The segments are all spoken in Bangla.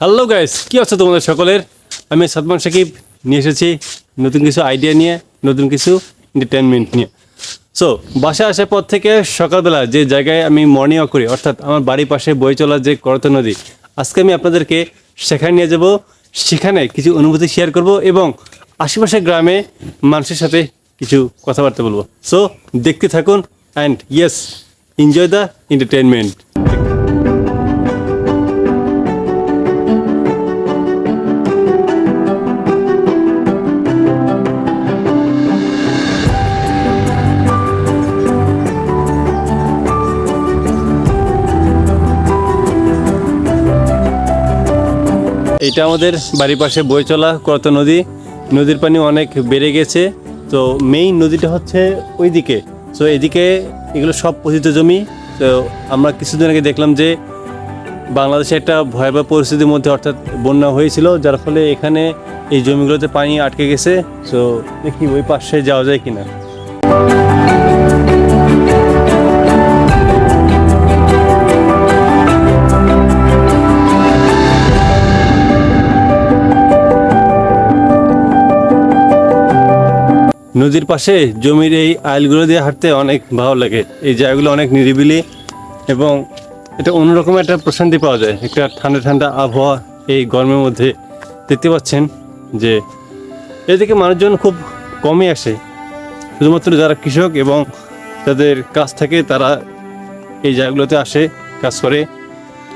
হ্যালো গাইস কি আছে তোমাদের সকলের? আমি সাদমান সাকিব। নিয়ে এসেছি নতুন কিছু আইডিয়া নিয়ে, নতুন কিছু এন্টারটেনমেন্ট নিয়ে। সো বাসায় আসার পর থেকে সকালবেলা যে জায়গায় আমি মর্নিং ওয়াক করি, অর্থাৎ আমার বাড়ির পাশে বয়ে চলা যে করত নদী, আজকে আমি আপনাদেরকে সেখানে নিয়ে যাব। সেখানে কিছু অনুভূতি শেয়ার করব এবং আশেপাশের গ্রামে মানুষের সাথে কিছু কথাবার্তা বলব। সো দেখতে থাকুন and yes enjoy the entertainment এটা আমাদের বাড়ির পাশে বয়ে চলা কত নদী। নদীর পানি অনেক বেড়ে গেছে। তো মেইন নদীটা হচ্ছে ওইদিকে। তো এদিকে এগুলো সব পতিত জমি। তো আমরা কিছুদিন আগে দেখলাম যে বাংলাদেশে একটা ভয়াবহ পরিস্থিতির মধ্যে অর্থাৎ বন্যা হয়েছিল, যার ফলে এখানে এই জমিগুলোতে পানি আটকে গেছে। তো দেখি ওই পাশে যাওয়া যায় কিনা। নদীর পাশে জমির এই আইলগুলো দিয়ে হাঁটতে অনেক ভালো লাগে। এই জায়গাগুলো অনেক নিরিবিলি এবং এটা অন্যরকম একটা প্রশান্তি পাওয়া যায়। একটা ঠান্ডা ঠান্ডা আবহাওয়া এই গরমের মধ্যে দেখতে পাচ্ছেন যে এদিকে মানুষজন খুব কমই আসে। শুধুমাত্র যারা কৃষক এবং তাদের কাজ থাকে তারা এই জায়গাগুলোতে আসে, কাজ করে।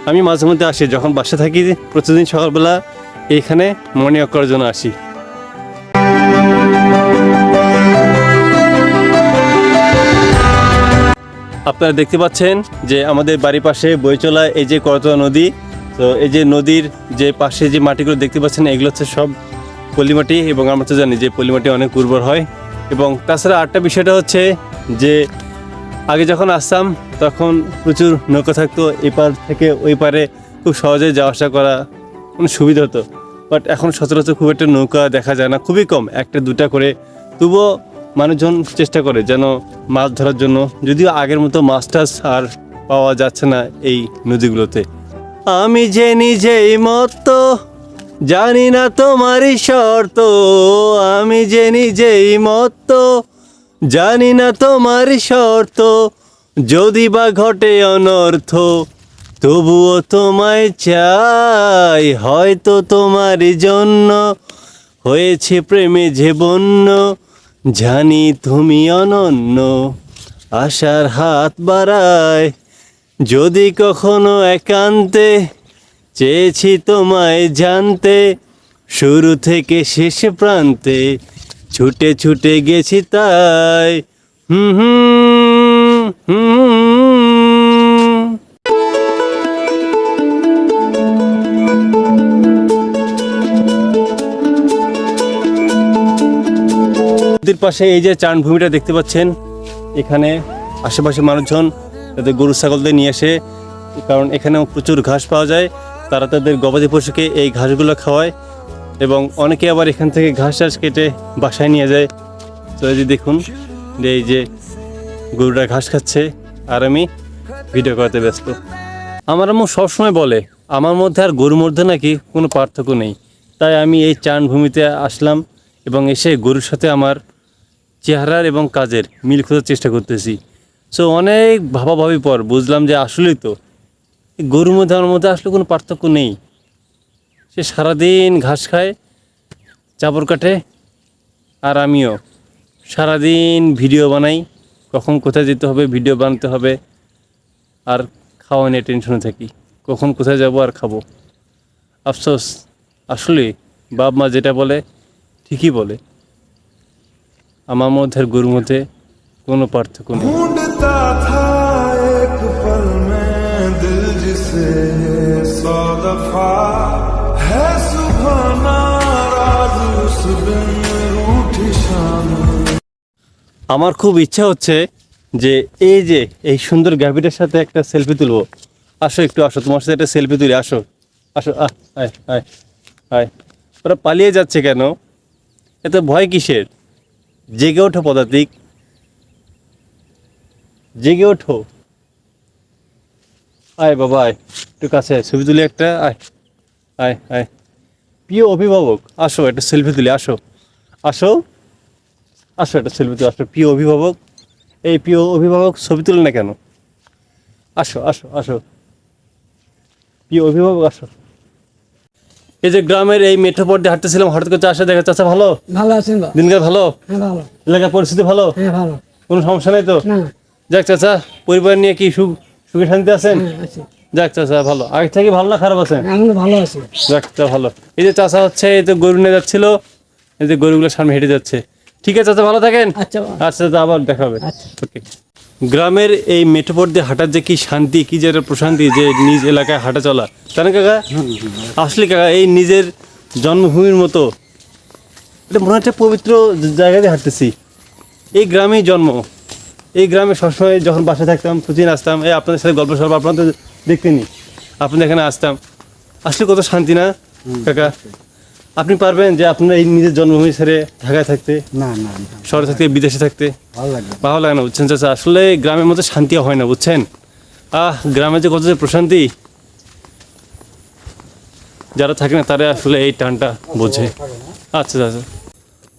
আমি মাঝে মধ্যে আসি, যখন বাসা থাকি প্রতিদিন সকালবেলা এইখানে মর্নিং করার জন্য আসি। আপনারা দেখতে পাচ্ছেন যে আমাদের বাড়ির পাশে বয়ে চলা এই যে করতোয়া নদী, তো এই যে নদীর যে পাশে যে মাটিগুলো দেখতে পাচ্ছেন, এগুলো হচ্ছে সব পলিমাটি এবং আমরা তো জানি যে পলিমাটি অনেক উর্বর হয়। এবং তাছাড়া আরেকটা বিষয়টা হচ্ছে যে আগে যখন আসতাম, তখন প্রচুর নৌকা থাকতো, এপার থেকে ওই পারে খুব সহজে যাওয়া আসা করা কোনো সুবিধা হতো। বাট এখন সচরাচর খুব একটা নৌকা দেখা যায় না, খুবই কম, একটা দুটা করে। তবুও মানুষজন চেষ্টা করে যেন মাছ ধরার জন্য। যদিও আগের মতো মাছ টাছ আর পাওয়া যাচ্ছে না এই নদীগুলোতে। আমি যে নিজেই মত জানি না তোমারই শর্ত। আমি যে নিজেই মত জানি না তোমার শর্ত। যদি বা ঘটে অনর্থ, তবুও তোমায় চাই, হয়তো তোমার জন্য। হয়েছে প্রেমে যে বন্য জানি তুমি অনন্য, আশার হাত বাড়ায়। যদি কখনো একান্তে, চেয়েছি তোমায় জানতে। শুরু থেকে শেষ প্রান্তে, ছুটে ছুটে গেছি তাই। হুম হুম হুম পাশে এই যে চান ভূমিটা দেখতে পাচ্ছেন, এখানে আশেপাশে মানুষজন তাদের গরু, ছাগলদের নিয়ে আসে, কারণ এখানেও প্রচুর ঘাস পাওয়া যায়, তারা তাদের গবাদি পশুকে এই ঘাসগুলো খাওয়ায় এবং অনেকে আবার এখান থেকে ঘাস টাস কেটে বাসায় নিয়ে যায়। তো এই যে দেখুন, যে এই যে গরুরা ঘাস খাচ্ছে, আর আমি ভিডিও করতে ব্যস্ত। আমার আম্মু সবসময় বলে, আমার মধ্যে আর গরুর মধ্যে নাকি কোনো পার্থক্য নেই। তাই আমি এই চান ভূমিতে আসলাম এবং এসে গরুর সাথে আমার চেহারার এবং কাজের মিল খোঁজার চেষ্টা করতেছি। সো অনেক ভাবাভাবি পর বুঝলাম যে আসলেই তো গরুর মধ্যে আমার মধ্যে আসলে কোনো পার্থক্য নেই। সে সারাদিন ঘাস খায়, চাপড় কাটে, আর আমিও সারাদিন ভিডিও বানাই, কখন কোথায় যেতে হবে, ভিডিও বানাতে হবে, আর খাওয়া নিয়ে টেনশনে থাকি, কখন কোথায় যাব আর খাব। আফসোস আসলে বাপ মা যেটা বলে ঠিকই বলে। আমার মধ্যে আর মধ্যে কোনো পার্থক্য নেই। আমার খুব ইচ্ছা হচ্ছে যে এই যে এই সুন্দর গ্যাভিটার সাথে একটা সেলফি তুলবো। আসো একটু আসো তোমার সাথে একটা সেলফি তুলি আসো। আসো আয় আয় আয়। ওরা পালিয়ে যাচ্ছে কেন? এত ভয় কিসের? জেগে ওঠো, পদাতিক। জেগে ওঠো। আয় বাবা, আয়। একটু কাছে ছবি তুলি একটা, আয়। আয় আয়। প্রিয় অভিভাবক, আসো, একটা সেলফি তুলি, আসো। আসো। আসো, একটা সেলফি তুলি, আসো। প্রিয় অভিভাবক, এই প্রিয় অভিভাবক ছবি তুলে না কেন? আসো আসো আসো। প্রিয় অভিভাবক, আসো। এই যে গ্রামের এই মেঠো পথ দিয়ে হাঁটতেছিলাম হঠাৎ করে চাষে দেখা চাষা ভালো? ভালো আছেন দিনকাল ভালো? হ্যাঁ ভালো। এলাকার পরিস্থিতি ভালো? হ্যাঁ ভালো। কোনো সমস্যা নেই তো? যাক চাচা পরিবার নিয়ে কি সুখ সুখে শান্তি আছেন? হ্যাঁ যাক চাচা ভালো। আগে থেকে ভালো না খারাপ আছেন? ভালো আছি। যাক তা ভালো। এই যে চাচা হচ্ছে এই তো গরু নিয়ে যাচ্ছিল এই যে গরুগুলো সামনে হেঁটে যাচ্ছে। ঠিক আছে চাচা ভালো থাকেন? আচ্ছা আচ্ছা আবার দেখা হবে। আচ্ছা। ওকে গ্রামের এই মেঠোপথ দিয়ে হাঁটার যে কি শান্তি, কি যে প্রশান্তি যে নিজ এলাকায় হাঁটা চলা। তাই না কাকা? আসলে কাকা, এই নিজের জন্মভূমির মতো এটা মনে হচ্ছে পবিত্র জায়গা দিয়ে হাঁটতেছি। এই গ্রামেই জন্ম। এই গ্রামে সবসময় যখন বাসায় থাকতাম, প্রতিদিন আসতাম, এই আপনাদের সাথে গল্প সল্প আপনারা তো দেখতেনি আপনাদের এখানে আসতাম। আসলে কত শান্তি না, কাকা? আপনি পারবেন যে আপনার এই নিজের জন্মভূমি ছেড়ে ঢাকায় থাকতে না না শহরে থাকতে বিদেশে থাকতে। ভালো লাগবে। ভালো লাগে না বুঝছেন চাচা? আসলে গ্রামের মধ্যে শান্তি হয় না বুঝছেন? আহ গ্রামে যে কত যে প্রশান্তি। যারা থাকে না তারা আসলে এই টানটা বোঝে। আচ্ছা চাচা।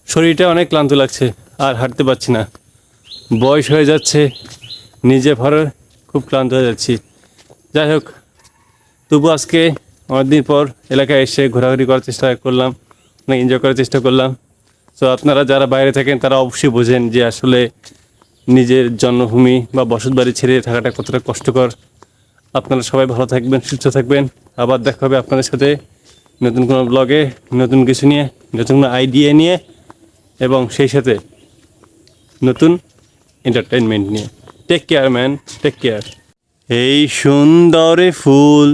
শরীরটা অনেক ক্লান্ত লাগছে আর হাঁটতে পারছি না। বয়স হয়ে যাচ্ছে নিজে ভরে খুব ক্লান্ত হয়ে যাচ্ছি। যাই হোক তবু আজকে অনেকদিন পর এলাকায় এসে ঘোরাঘুরি করার চেষ্টা করলাম অনেক এনজয় করার চেষ্টা করলাম। তো আপনারা যারা বাইরে থাকেন, তারা অবশ্যই বোঝেন যে আসলে নিজের জন্মভূমি বা বসত বাড়ি ছেড়ে থাকাটা কতটা কষ্টকর। আপনারা সবাই ভালো থাকবেন, সুস্থ থাকবেন। আবার দেখা হবে আপনাদের সাথে নতুন কোনো ব্লগে নতুন কিছু নিয়ে, নতুন কোনো আইডিয়া নিয়ে, এবং সেই সাথে নতুন এন্টারটেনমেন্ট নিয়ে। Take care man take care এই সুন্দরে ফুল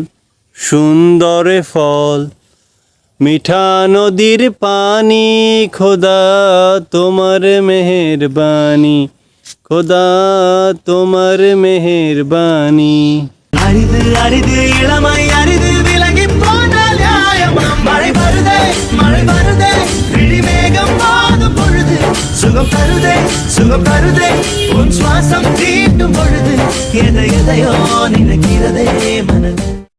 সুন্দরে ফল মিঠা নদীর পানি খোদা তোমার মেহেরবানি খোদা তোমার মেহেরবানি।